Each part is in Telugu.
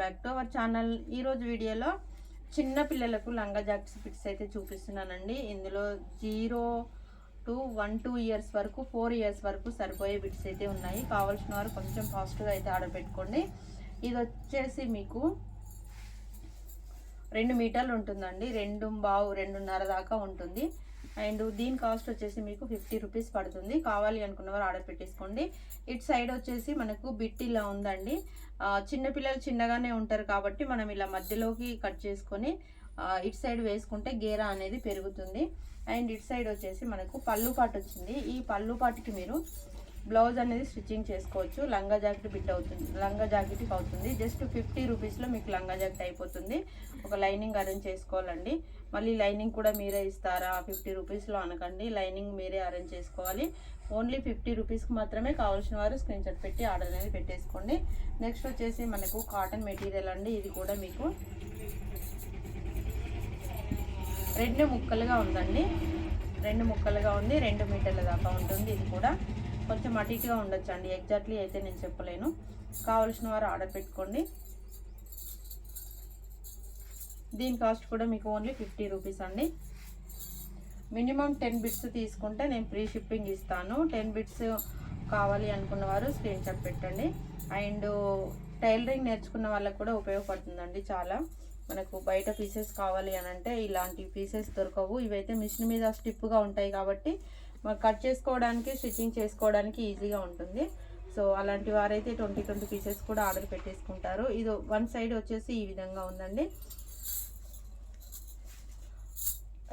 Back to our channel. ఈరోజు వీడియోలో చిన్న పిల్లలకు లంగా జాకెట్స్ పిక్స్ అయితే చూపిస్తున్నానండి. ఇందులో zero to one two years వరకు ఫోర్ ఇయర్స్ వరకు సరిపోయే బిట్స్ అయితే ఉన్నాయి. కావాల్సిన వారు కొంచెం ఫాస్ట్గా అయితే ఆర్డర్ పెట్టుకోండి ఇది వచ్చేసి మీకు రెండు మీటర్లు ఉంటుందండి. రెండు బావు రెండున్నర దాకా ఉంటుంది. అండ్ దీని కాస్ట్ వచ్చేసి మీకు ఫిఫ్టీ రూపీస్ పడుతుంది. కావాలి అనుకున్న వారు ఆర్డర్ పెట్టేసుకోండి. ఇటు సైడ్ వచ్చేసి మనకు బిట్ ఇలా ఉందండి చిన్నపిల్లలు చిన్నగానే ఉంటారు కాబట్టి మనం ఇలా మధ్యలోకి కట్ చేసుకొని ఇటు సైడ్ వేసుకుంటే గేరా అనేది పెరుగుతుంది. అండ్ ఇటు సైడ్ వచ్చేసి మనకు పళ్ళు పాటు వచ్చింది. ఈ పళ్ళు పాటుకి మీరు బ్లౌజ్ అనేది స్టిచ్చింగ్ చేసుకోవచ్చు. లంగా జాకెట్ బిట్ అవుతుంది. లంగా జాకెట్కి అవుతుంది. జస్ట్ ఫిఫ్టీ రూపీస్లో మీకు లంగా జాకెట్ అయిపోతుంది. ఒక లైనింగ్ అరేంజ్ చేసుకోవాలండి. మళ్ళీ లైనింగ్ కూడా మీరే ఇస్తారా? ఫిఫ్టీ రూపీస్లో అనకండి. లైనింగ్ మీరే అరేంజ్ చేసుకోవాలి. ఓన్లీ ఫిఫ్టీ రూపీస్కి మాత్రమే కావాల్సిన వారు స్క్రీన్ షాట్ పెట్టి ఆర్డర్ అనేది పెట్టేసుకోండి. నెక్స్ట్ వచ్చేసి మనకు కాటన్ మెటీరియల్ అండి. ఇది కూడా మీకు రెండు ముక్కలుగా ఉందండి. రెండు ముక్కలుగా ఉంది. రెండు మీటర్ల దాకా ఉంటుంది. ఇది కూడా కొంచెం అటు ఇటుగా ఉండొచ్చు అండి ఎగ్జాక్ట్లీ అయితే నేను చెప్పలేను. కావలసిన వారు ఆర్డర్ పెట్టుకోండి. దీని కాస్ట్ కూడా మీకు ఓన్లీ ఫిఫ్టీ రూపీస్ అండి. మినిమం టెన్ బిట్స్ తీసుకుంటే నేను ఫ్రీ షిప్పింగ్ ఇస్తాను. టెన్ బిట్స్ కావాలి అనుకున్న వారు స్క్రీన్ షాట్ పెట్టండి. అండ్ టైలరింగ్ నేర్చుకున్న వాళ్ళకు కూడా ఉపయోగపడుతుందండి చాలా. మనకు బయట పీసెస్ కావాలి అని అంటే ఇలాంటి పీసెస్ దొరకవు. ఇవైతే మిషన్ మీద స్టిప్గా ఉంటాయి కాబట్టి మనం కట్ చేసుకోవడానికి స్టిచ్చింగ్ చేసుకోవడానికి ఈజీగా ఉంటుంది. సో అలాంటి వారైతే ట్వంటీ ట్వంటీ పీసెస్ కూడా ఆర్డర్ పెట్టేసుకుంటారు. ఇది వన్ సైడ్ వచ్చేసి ఈ విధంగా ఉందండి.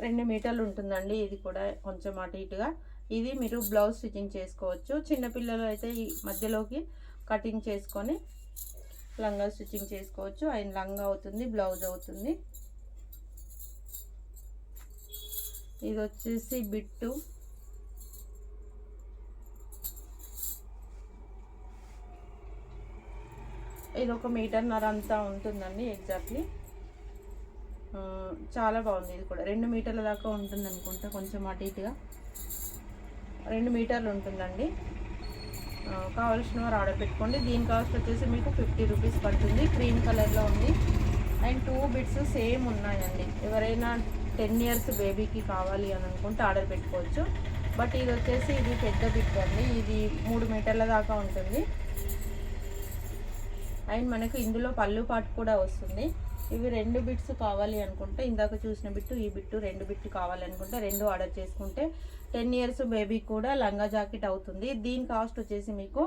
రెండు మీటర్లు ఉంటుందండి. ఇది కూడా కొంచెం అటు ఇటుగా. ఇది మీరు బ్లౌజ్ స్టిచ్చింగ్ చేసుకోవచ్చు. చిన్నపిల్లలు అయితే ఈ మధ్యలోకి కటింగ్ చేసుకొని లంగా స్టిచ్చింగ్ చేసుకోవచ్చు. అండ్ లంగా అవుతుంది బ్లౌజ్ అవుతుంది. ఇది వచ్చేసి బిట్టు. ఇది ఒక మీటర్న్నర అంతా ఉంటుందండి ఎగ్జాక్ట్లీ చాలా బాగుంది ఇది కూడా. రెండు మీటర్ల దాకా ఉంటుంది అనుకుంటా కొంచెం అటు ఇటుగా. రెండు మీటర్లు ఉంటుందండి. ఆ, కావాల్సిన వారు ఆర్డర్ పెట్టుకోండి. దీని కాస్ట్ వచ్చేసి మీకు ఫిఫ్టీ రూపీస్ పడుతుంది. క్రీమ్ కలర్లో ఉంది. అండ్ టూ బిట్స్ సేమ్ ఉన్నాయండి. ఎవరైనా టెన్ ఇయర్స్ బేబీకి కావాలి అని అనుకుంటే ఆర్డర్ పెట్టుకోవచ్చు. బట్ ఇది వచ్చేసి ఇది పెద్ద బిట్ అండి. ఇది మూడు మీటర్ల దాకా ఉంటుంది. అండ్ మనకు ఇందులో పళ్ళు పాటు కూడా వస్తుంది. ఇవి రెండు బిట్స్ కావాలి అనుకుంటే ఇందాక చూసిన బిట్టు ఈ బిట్టు రెండు బిట్టు కావాలి అనుకుంటే రెండు ఆర్డర్ చేసుకుంటే టెన్ ఇయర్స్ బేబీ కూడా లంగా జాకెట్ అవుతుంది. దీని కాస్ట్ వచ్చేసి మీకు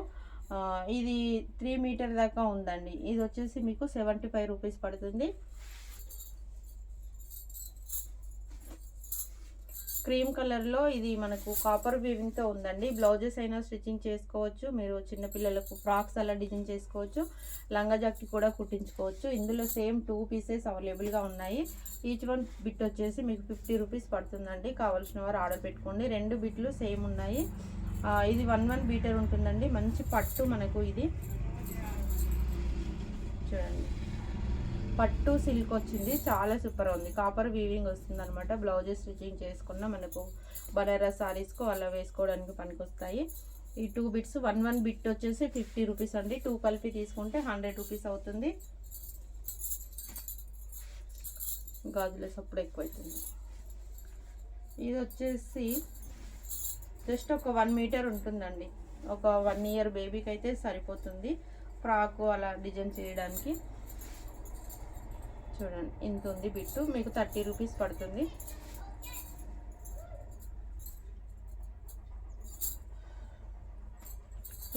ఇది త్రీ మీటర్ దాకా ఉందండి. ఇది వచ్చేసి మీకు సెవెంటీ ఫైవ్ రూపీస్ పడుతుంది. క్రీమ్ కలర్లో ఇది మనకు కాపర్ వీవింగ్తో ఉందండి. బ్లౌజెస్ అయినా స్టిచ్చింగ్ చేసుకోవచ్చు. మీరు చిన్నపిల్లలకు ఫ్రాక్స్ అలా డిజైన్ చేసుకోవచ్చు. లంగా జాకెట్ కూడా కుట్టించుకోవచ్చు. ఇందులో సేమ్ టూ పీసెస్ అవైలబుల్గా ఉన్నాయి. ఈచ్ వన్ బిట్ వచ్చేసి మీకు ఫిఫ్టీ రూపీస్ పడుతుందండి. కావాల్సిన వారు ఆర్డర్ పెట్టుకోండి. రెండు బిట్లు సేమ్ ఉన్నాయి. ఇది వన్ వన్ బీటర్ ఉంటుందండి. మంచి పట్టు మనకు ఇది. చూడండి. పట్టు సిల్క్ వచ్చింది. చాలా సూపర్ ఉంది. కాపర్ వీవింగ్ వస్తుంది అనమాట బ్లౌజెస్ స్టిచ్చింగ్ చేసుకున్న మనకు బనారస్ సారీస్కు అలా వేసుకోవడానికి పనికొస్తాయి. ఈ two bits one one bit వచ్చేసి ఫిఫ్టీ రూపీస్ అండి. టూ కలిపి తీసుకుంటే హండ్రెడ్ రూపీస్ అవుతుంది. గాజుల సప్పుడు ఎక్కువైతుంది. ఇది వచ్చేసి జస్ట్ ఒక వన్ మీటర్ ఉంటుందండి. ఒక వన్ ఇయర్ బేబీకి అయితే సరిపోతుంది. ఫ్రాకు అలా డిజైన్ చేయడానికి. చూడండి ఇంత ఉంది బిట్టు. మీకు థర్టీ రూపీస్ పడుతుంది.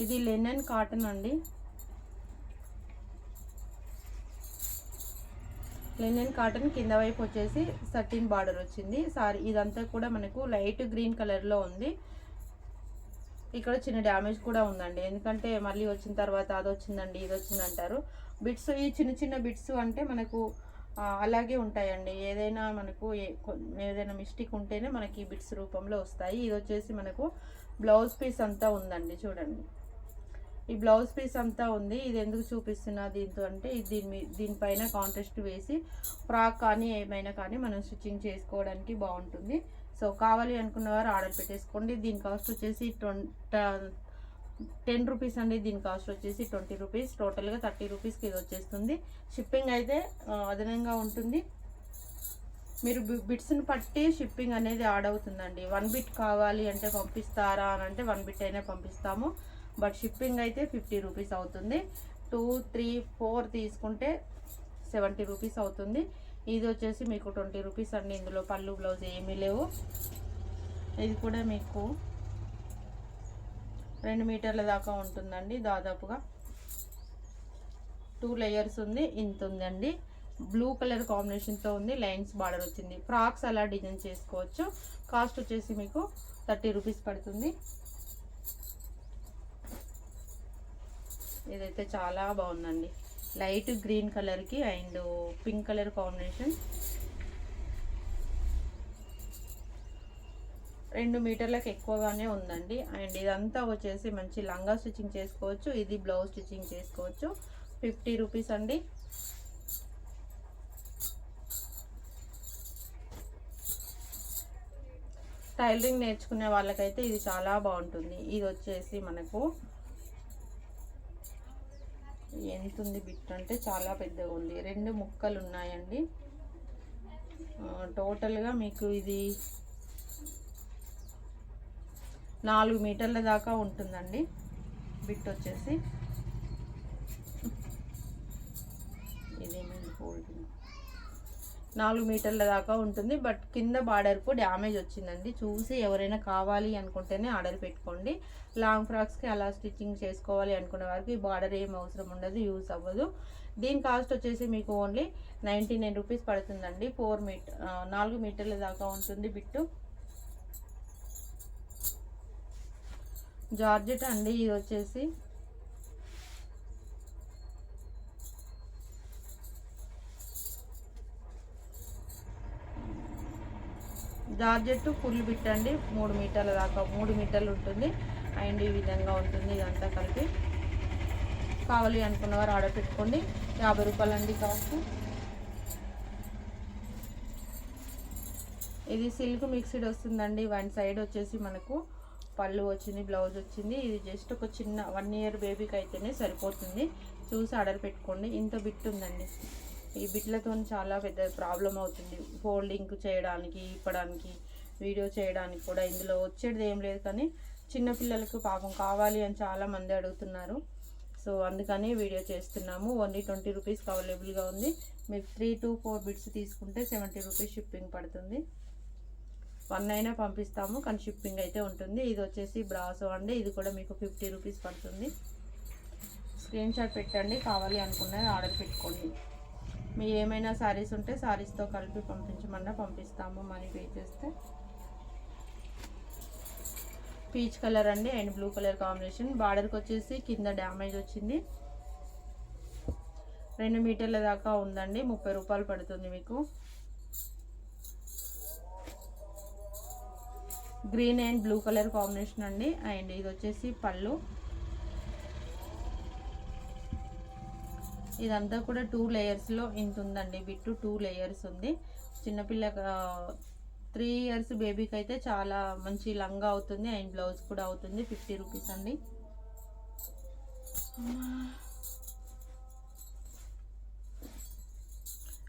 ఇది లెనన్ కాటన్ అండి. లెనిన్ కాటన్ కింద వైపు వచ్చేసి సర్టిన్ బార్డర్ వచ్చింది. సారీ ఇదంతా కూడా మనకు లైట్ గ్రీన్ కలర్లో ఉంది. ఇక్కడ చిన్న డ్యామేజ్ కూడా ఉందండి. ఎందుకంటే మళ్ళీ వచ్చిన తర్వాత అది వచ్చిందండి ఇది వచ్చింది అంటారు బిట్స్ ఈ చిన్న చిన్న బిట్స్ అంటే మనకు అలాగే ఉంటాయండి. ఏదైనా మనకు ఏ- ఏదైనా మిస్టేక్ ఉంటేనే మనకి బిట్స్ రూపంలో వస్తాయి. ఇది వచ్చేసి మనకు బ్లౌజ్ పీస్ అంతా ఉందండి చూడండి. ఈ బ్లౌజ్ పీస్ అంతా ఉంది. ఇది ఎందుకు చూపిస్తున్నా దీంతో అంటే ఇది దీని మీ- దీనిపైన కాంట్రాస్ట్ వేసి ఫ్రాక్ కానీ ఏమైనా కానీ మనం స్టిచ్చింగ్ చేసుకోవడానికి బాగుంటుంది. సో కావాలి అనుకున్న వారు ఆర్డర్ పెట్టేసుకోండి. దీని కాస్ట్ వచ్చేసి ట్వంటీ టెన్ రూపీస్ అండి దీని కాస్ట్ వచ్చేసి ట్వంటీ రూపీస్. టోటల్గా థర్టీ రూపీస్కి ఇది వచ్చేస్తుంది. షిప్పింగ్ అయితే అదనంగా ఉంటుంది. మీరు బిట్స్ని బట్టి షిప్పింగ్ అనేది యాడ్ అవుతుందండి. వన్ బిట్ కావాలి అంటే పంపిస్తారా అని అంటే వన్ బిట్ అయినా పంపిస్తాము. బట్ షిప్పింగ్ అయితే ఫిఫ్టీ రూపీస్ అవుతుంది. టూ త్రీ ఫోర్ తీసుకుంటే సెవెంటీ రూపీస్ అవుతుంది. ఇది వచ్చేసి మీకు ట్వంటీ రూపీస్ అండి. ఇందులో పళ్ళు బ్లౌజ్ ఏమీ లేవు. ఇది కూడా మీకు రెండు మీటర్ల దాకా ఉంటుందండి దాదాపుగా. టూ లేయర్స్ ఉంది ఇంత ఉందండి. బ్లూ కలర్ కాంబినేషన్తో ఉంది లైన్స్ బార్డర్ వచ్చింది. ఫ్రాక్స్ అలా డిజైన్ చేసుకోవచ్చు. కాస్ట్ వచ్చేసి మీకు థర్టీ రూపీస్ పడుతుంది. ఇదైతే చాలా బాగుందండి. లైట్ గ్రీన్ కలర్కి అండ్ పింక్ కలర్ కాంబినేషన్ రెండు మీటర్లకు ఎక్కువగానే ఉందండి. అండ్ ఇదంతా వచ్చేసి మంచి లంగా స్టిచ్చింగ్ చేసుకోవచ్చు. ఇది బ్లౌజ్ స్టిచ్చింగ్ చేసుకోవచ్చు. ఫిఫ్టీ రూపీస్ అండి. టైలరింగ్ నేర్చుకునే వాళ్ళకైతే ఇది చాలా బాగుంటుంది. ఇది వచ్చేసి మనకు ఎంత ఉంది బిట్ అంటే చాలా పెద్దగా ఉంది. రెండు ముక్కలు ఉన్నాయండి. టోటల్గా మీకు ఇది నాలుగు మీటర్ల దాకా ఉంటుందండి. బిట్ వచ్చేసి. ఇదేమైంది ఫోల్డింగ్ నాలుగు మీటర్ల దాకా ఉంటుంది. బట్ కింద బార్డర్కు డ్యామేజ్ వచ్చిందండి. చూసి ఎవరైనా కావాలి అనుకుంటేనే ఆర్డర్ పెట్టుకోండి. లాంగ్ ఫ్రాక్స్కి అలా స్టిచ్చింగ్ చేసుకోవాలి అనుకునే వారికి ఈ బార్డర్ ఏం అవసరం ఉండదు యూస్ అవ్వదు. దీని కాస్ట్ వచ్చేసి మీకు ఓన్లీ నైంటీ నైన్ రూపీస్ పడుతుందండి. ఫోర్ మీటర్ నాలుగు మీటర్ల దాకా ఉంటుంది బిట్టు. జార్జెట్ అండి ఇది వచ్చేసి. జార్జెట్ ఫుల్ బిట్టండి మూడు మీటర్ల దాకా మూడు మీటర్లు ఉంటుంది. అండ్ ఈ విధంగా ఉంటుంది ఇదంతా కలిపి. కావాలి అనుకున్న వారు ఆర్డర్ పెట్టుకోండి. యాభై రూపాయలు అండి కాస్ట్. ఇది సిల్క్ మిక్స్డ్ వస్తుందండి. వన్ సైడ్ వచ్చేసి మనకు పళ్ళు వచ్చింది బ్లౌజ్ వచ్చింది. ఇది జస్ట్ ఒక చిన్న వన్ ఇయర్ బేబీకి అయితేనే సరిపోతుంది. చూసి ఆర్డర్ పెట్టుకోండి. ఇంత బిట్ ఉందండి. ఈ బిట్లతో చాలా పెద్ద ప్రాబ్లం అవుతుంది. ఫోల్డింగ్ చేయడానికి ఇప్పడానికి వీడియో చేయడానికి కూడా ఇందులో వచ్చేది ఏం లేదు కానీ చిన్నపిల్లలకు పాపం కావాలి అని చాలా మంది అడుగుతున్నారు. సో అందుకని వీడియో చేస్తున్నాము. ఓన్లీ ట్వంటీ రూపీస్కి అవైలబుల్గా ఉంది. మీరు త్రీ టు ఫోర్ బిట్స్ తీసుకుంటే సెవెంటీ రూపీస్ షిప్పింగ్ పడుతుంది. వన్ అయినా పంపిస్తాము కానీ షిప్పింగ్ అయితే ఉంటుంది. ఇది వచ్చేసి బ్రాసో అండి. ఇది కూడా మీకు ఫిఫ్టీ రూపీస్ పడుతుంది. స్క్రీన్ షాట్ పెట్టండి. కావాలి అనుకున్నది ఆర్డర్ పెట్టుకోండి. మీ ఏమైనా శారీస్ ఉంటే శారీస్తో కలిపి పంపించమన్నా పంపిస్తాము మనీ పే చేస్తే. పీచ్ కలర్ అండి అండ్ బ్లూ కలర్ కాంబినేషన్. బార్డర్కి వచ్చేసి కింద డ్యామేజ్ వచ్చింది. రెండు మీటర్ల దాకా ఉందండి. ముప్పై రూపాయలు పడుతుంది మీకు. Green and blue colour combination అండి. అండ్ ఇది వచ్చేసి పళ్ళు. ఇదంతా కూడా టూ లేయర్స్లో ఇంత ఉందండి. బిట్టు టూ లేయర్స్ ఉంది. చిన్నపిల్ల త్రీ ఇయర్స్ బేబీకి అయితే చాలా మంచి లంగా అవుతుంది. అండ్ బ్లౌజ్ కూడా అవుతుంది. ఫిఫ్టీ రూపీస్ అండి.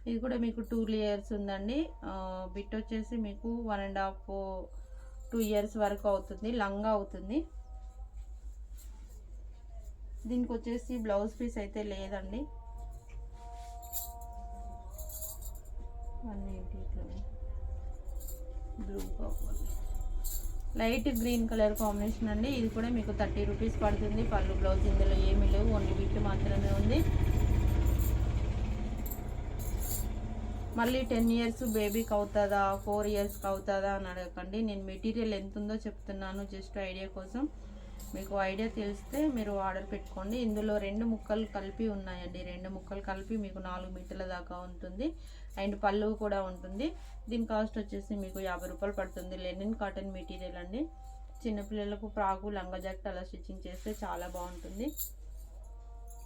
ఇది కూడా మీకు టూ లేయర్స్ ఉందండి. బిట్ వచ్చేసి మీకు one and half two years వరకు అవుతుంది లంగా అవుతుంది. దీనికి వచ్చేసి బ్లౌజ్ పీస్ అయితే లేదండి. One eighty blue light green colour combination అండి. ఇది కూడా మీకు థర్టీ రూపీస్ పడుతుంది. పళ్ళు బ్లౌజ్ ఇందులో ఏమీ లేవు. ఓన్లీ బిట్ మాత్రమే ఉంది. మళ్ళీ టెన్ ఇయర్స్ బేబీకి అవుతుందా ఫోర్ ఇయర్స్కి అవుతుందా అని అడగకండి. నేను మెటీరియల్ ఎంత ఉందో చెప్తున్నాను జస్ట్ ఐడియా కోసం. మీకు ఐడియా తెలిస్తే మీరు ఆర్డర్ పెట్టుకోండి. ఇందులో రెండు ముక్కలు కలిపి ఉన్నాయండి. రెండు ముక్కలు కలిపి మీకు నాలుగు మీటర్ల దాకా ఉంటుంది. అండ్ పళ్ళు కూడా ఉంటుంది. దీని కాస్ట్ వచ్చేసి మీకు యాభై రూపాయలు పడుతుంది. లెనిన్ కాటన్ మెటీరియల్ అండి. చిన్నపిల్లలకు ఫ్రాకు లంగా జాకెట్ అలా స్టిచ్చింగ్ చేస్తే చాలా బాగుంటుంది.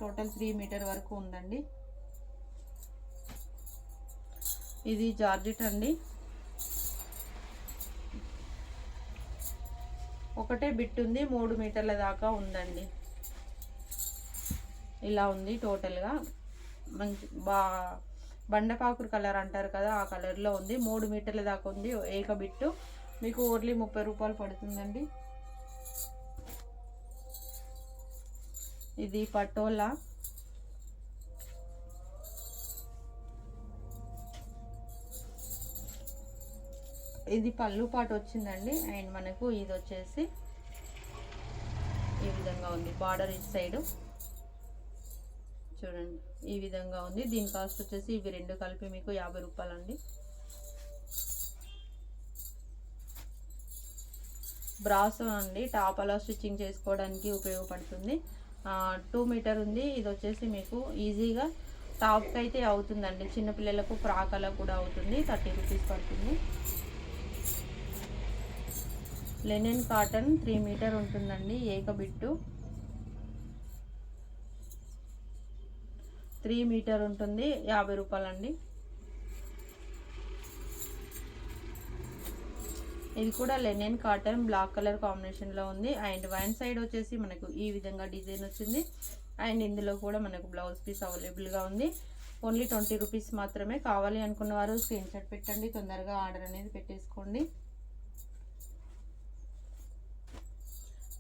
టోటల్ త్రీ మీటర్ వరకు ఉందండి. ఇది జార్జెట్ అండి. ఒకటే బిట్ ఉంది మూడు మీటర్ల దాకా ఉందండి. ఇలా ఉంది టోటల్గా. మంచి బా బండపాకురు కలర్ అంటారు కదా ఆ కలర్లో ఉంది. మూడు మీటర్ల దాకా ఉంది ఏక బిట్టు. మీకు ఓన్లీ ముప్పై రూపాయలు పడుతుందండి. ఇది పటోలా. ఇది పళ్ళు పాటు వచ్చిందండి. అండ్ మనకు ఇది వచ్చేసి ఈ విధంగా ఉంది బార్డర్ ఇటు సైడు. చూడండి ఈ విధంగా ఉంది. దీని కాస్ట్ వచ్చేసి ఇవి రెండు కలిపి మీకు యాభై రూపాయలండి. బ్రాస్ అండి టాప్ అలా స్టిచ్చింగ్ చేసుకోవడానికి ఉపయోగపడుతుంది. టూ మీటర్ ఉంది. ఇది వచ్చేసి మీకు ఈజీగా టాప్కి అయితే అవుతుందండి చిన్నపిల్లలకు ఫ్రాక్ అలా కూడా అవుతుంది. థర్టీ రూపీస్ పడుతుంది. లెనిన్ కాటన్ త్రీ మీటర్ ఉంటుందండి ఏక బిట్టు. త్రీ మీటర్ ఉంటుంది యాభై రూపాయలండి. ఇది కూడా లెనిన్ కాటన్ బ్లాక్ కలర్ కాంబినేషన్లో ఉంది. అండ్ వన్ సైడ్ వచ్చేసి మనకు ఈ విధంగా డిజైన్ వచ్చింది. అండ్ ఇందులో కూడా మనకు బ్లౌజ్ పీస్ అవైలబుల్గా ఉంది. ఓన్లీ ట్వంటీ రూపీస్ మాత్రమే కావాలి అనుకున్న వారు స్క్రీన్ షాట్ పెట్టండి. తొందరగా ఆర్డర్ అనేది పెట్టేసుకోండి.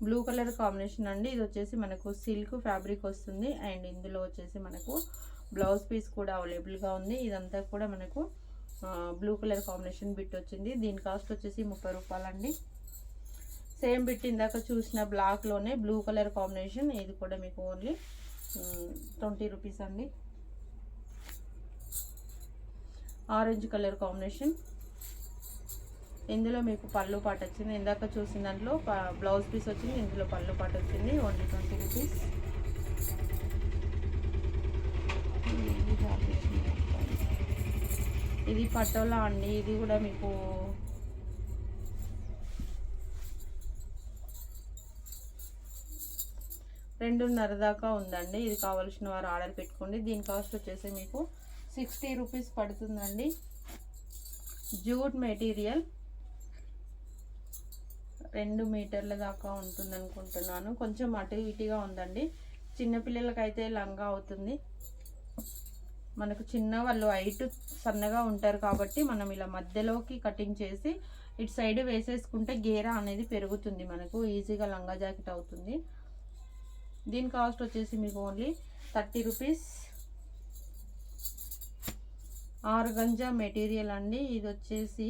బ్లూ కలర్ కాంబినేషన్ అండి. ఇది వచ్చేసి మనకు సిల్క్ ఫ్యాబ్రిక్ వస్తుంది. అండ్ ఇందులో వచ్చేసి మనకు బ్లౌజ్ పీస్ కూడా అవైలబుల్గా ఉంది. ఇదంతా కూడా మనకు బ్లూ కలర్ కాంబినేషన్ బిట్ వచ్చింది. దీని కాస్ట్ వచ్చేసి ముప్పై రూపాయలండి. సేమ్ బిట్ ఇందాక చూసిన బ్లాక్లోనే బ్లూ కలర్ కాంబినేషన్. ఇది కూడా మీకు ఓన్లీ ట్వంటీ రూపీస్ అండి. Orange colour combination. ఇందులో మీకు పళ్ళు పాట వచ్చింది. ఇందాక చూసిన దాంట్లో బ్లౌజ్ పీస్ వచ్చింది. ఇందులో పళ్ళు పాట వచ్చింది. Only twenty rupees. ఇది పటోలా అండి. ఇది కూడా మీకు రెండున్నర దాకా ఉందండి. ఇది కావాల్సిన వారు ఆర్డర్ పెట్టుకోండి. దీని కాస్ట్ వచ్చేసి మీకు సిక్స్టీ రూపీస్ పడుతుందండి. జూట్ మెటీరియల్ రెండు మీటర్ల దాకా ఉంటుంది అనుకుంటున్నాను కొంచెం అటు ఇటుగా ఉందండి. చిన్నపిల్లలకైతే లంగా అవుతుంది. మనకు చిన్న వాళ్ళు హైట్ సన్నగా ఉంటారు కాబట్టి మనం ఇలా మధ్యలోకి కటింగ్ చేసి ఇటు సైడ్ వేసేసుకుంటే గేరా అనేది పెరుగుతుంది మనకు. ఈజీగా లంగా జాకెట్ అవుతుంది. దీని కాస్ట్ వచ్చేసి మీకు ఓన్లీ థర్టీ రూపీస్. ఆరు గంజా మెటీరియల్ అండి. ఇది వచ్చేసి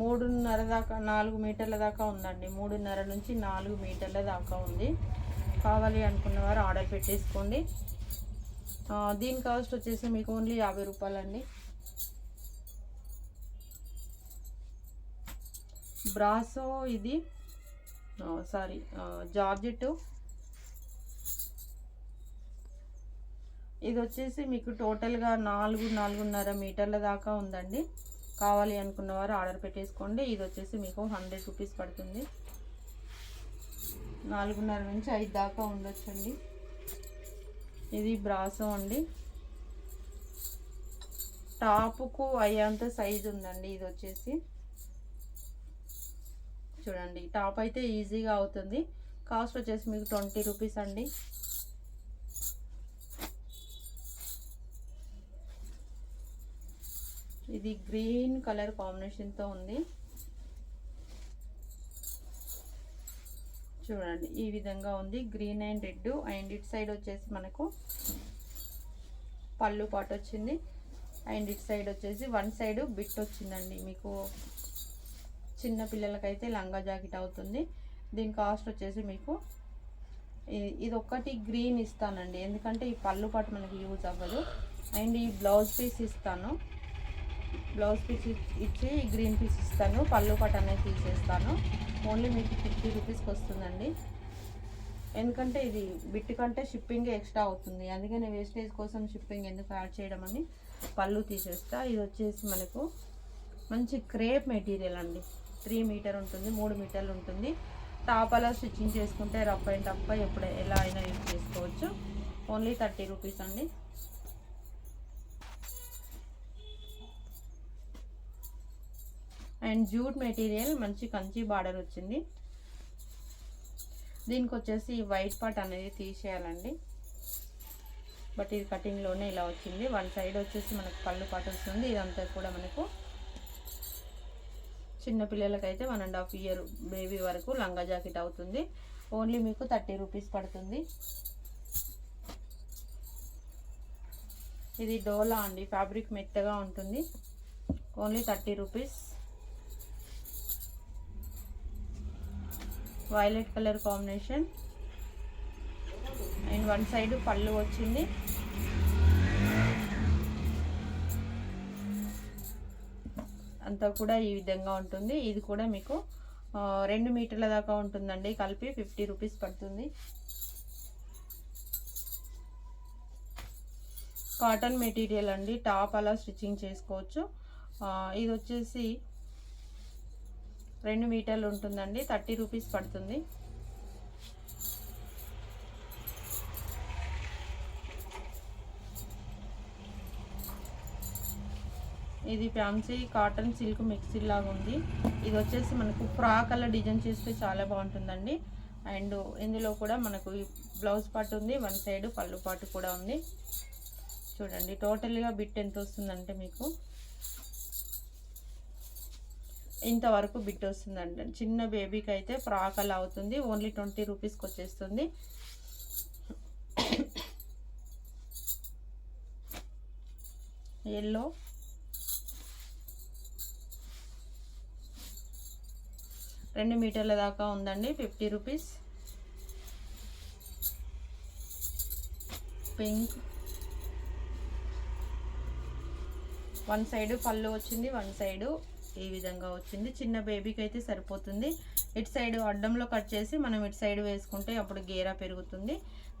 మూడున్నర దాకా నాలుగు మీటర్ల దాకా ఉందండి. మూడున్నర నుంచి నాలుగు మీటర్ల దాకా ఉంది. కావాలి అనుకున్న వారు ఆర్డర్ పెట్టేసుకోండి. దీని కాస్ట్ వచ్చేసి మీకు ఓన్లీ యాభై రూపాయలండి. బ్రాసో ఇది సారీ జార్జెట్. ఇది వచ్చేసి మీకు టోటల్గా నాలుగు నాలుగున్నర మీటర్ల దాకా ఉందండి. కావాలి అనుకున్న వారు ఆర్డర్ పెట్టేసుకోండి. ఇది వచ్చేసి మీకు హండ్రెడ్ రూపీస్ పడుతుంది. నాలుగున్నర నుంచి ఐదు దాకా ఉండొచ్చండి. ఇది బ్రాసో అండి. టాప్కు అయ్యేంత సైజు ఉందండి ఇది వచ్చేసి. చూడండి టాప్ అయితే ఈజీగా అవుతుంది. కాస్ట్ వచ్చేసి మీకు ట్వంటీ రూపీస్ అండి. ఇది గ్రీన్ కలర్ కాంబినేషన్తో ఉంది. చూడండి ఈ విధంగా ఉంది. Green and red and it side వచ్చేసి మనకు పళ్ళు పాట వచ్చింది. అండ్ ఇట్ సైడ్ వచ్చేసి వన్ సైడ్ బిట్ వచ్చిందండి. మీకు చిన్న పిల్లలకైతే లంగా జాకెట్ అవుతుంది. దీని కాస్ట్ వచ్చేసి మీకు ఇది ఒక్కటి గ్రీన్ ఇస్తానండి. ఎందుకంటే ఈ పళ్ళు పాటు మనకి యూజ్ అవ్వదు. అండ్ ఈ బ్లౌజ్ పీస్ ఇస్తాను. బ్లౌజ్ పీస్ ఇచ్చి గ్రీన్ పీస్ ఇస్తాను. పళ్ళు పట్ అనేది తీసేస్తాను. ఓన్లీ మీకు ఫిఫ్టీ రూపీస్కి వస్తుందండి. ఎందుకంటే ఇది బిట్ కంటే షిప్పింగ్ ఎక్స్ట్రా అవుతుంది. అందుకని వేస్టేజ్ కోసం షిప్పింగ్ ఎందుకు యాడ్ చేయడం అని పళ్ళు తీసేస్తా. ఇది వచ్చేసి మనకు మంచి క్రేప్ మెటీరియల్ అండి. త్రీ మీటర్ ఉంటుంది మూడు మీటర్లు ఉంటుంది. టాప్ అలా స్టిచ్చింగ్ చేసుకుంటే రఫ్ అండ్ టఫ్ ఎప్పుడు ఎలా అయినా యూజ్ చేసుకోవచ్చు. ఓన్లీ థర్టీ రూపీస్ అండి. అండ్ జూట్ మెటీరియల్ మంచి కంచి బార్డర్ వచ్చింది. దీనికి వచ్చేసి వైట్ పార్ట్ అనేది తీసేయాలండి. బట్ ఇది కటింగ్లోనే ఇలా వచ్చింది. వన్ సైడ్ వచ్చేసి మనకు పళ్ళు పాటు వస్తుంది. ఇదంతా కూడా మనకు చిన్నపిల్లలకైతే one and half year baby వరకు లంగా జాకెట్ అవుతుంది. ఓన్లీ మీకు థర్టీ రూపీస్ పడుతుంది. ఇది డోలా అండి. ఫ్యాబ్రిక్ మెత్తగా ఉంటుంది. Only thirty rupees. Violet colour combination. And one side పళ్ళు వచ్చింది. అంతా కూడా ఈ విధంగా ఉంటుంది. ఇది కూడా మీకు రెండు మీటర్ల దాకా ఉంటుందండి. కలిపి ఫిఫ్టీ రూపీస్ పడుతుంది. కాటన్ మెటీరియల్ అండి. టాప్ అలా స్టిచ్చింగ్ చేసుకోవచ్చు. ఇది వచ్చేసి రెండు మీటర్లు ఉంటుందండి థర్టీ రూపీస్ పడుతుంది. ఇది ఫ్యాన్సీ కాటన్ సిల్క్ మిక్సీ లాగా ఉంది. ఇది వచ్చేసి మనకు ఫ్రాక్ అలా డిజైన్ చేస్తే చాలా బాగుంటుందండి. అండ్ ఇందులో కూడా మనకు బ్లౌజ్ పార్ట్ ఉంది వన్ సైడ్ పళ్ళు పాటు కూడా ఉంది. చూడండి టోటల్గా బిట్ ఎంత వస్తుందంటే మీకు ఇంతవరకు బిట్ వస్తుందండి చిన్న బేబీకి అయితే ఫ్రాక్ అలా అవుతుంది ఓన్లీ ట్వంటీ రూపీస్కి వచ్చేస్తుంది ఎల్లో. రెండు మీటర్ల దాకా ఉందండి. Fifty rupees. Pink. One side పళ్ళు వచ్చింది. వన్ సైడు ఈ విధంగా వచ్చింది. చిన్న బేబీకి అయితే సరిపోతుంది. ఇటు సైడ్ అడ్డంలో కట్ చేసి మనం ఇటు సైడ్ వేసుకుంటే అప్పుడు గేరా పెరుగుతుంది.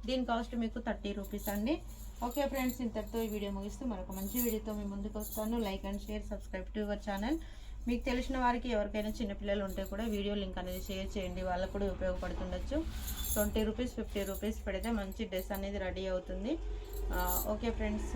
దీని కాస్ట్ మీకు థర్టీ రూపీస్ అండి. ఓకే ఫ్రెండ్స్ ఇంతటితో ఈ వీడియో ముగిస్తూ మరొక మంచి వీడియోతో మీ ముందుకు వస్తాను. Like and share subscribe to your channel. మీకు తెలిసిన వారికి ఎవరికైనా చిన్నపిల్లలు ఉంటే కూడా వీడియో లింక్ అనేది షేర్ చేయండి. వాళ్ళకు కూడా ఉపయోగపడుతుండొచ్చు. ట్వంటీ రూపీస్ ఫిఫ్టీ రూపీస్ పెడితే మంచి డ్రెస్ అనేది రెడీ అవుతుంది. Okay friends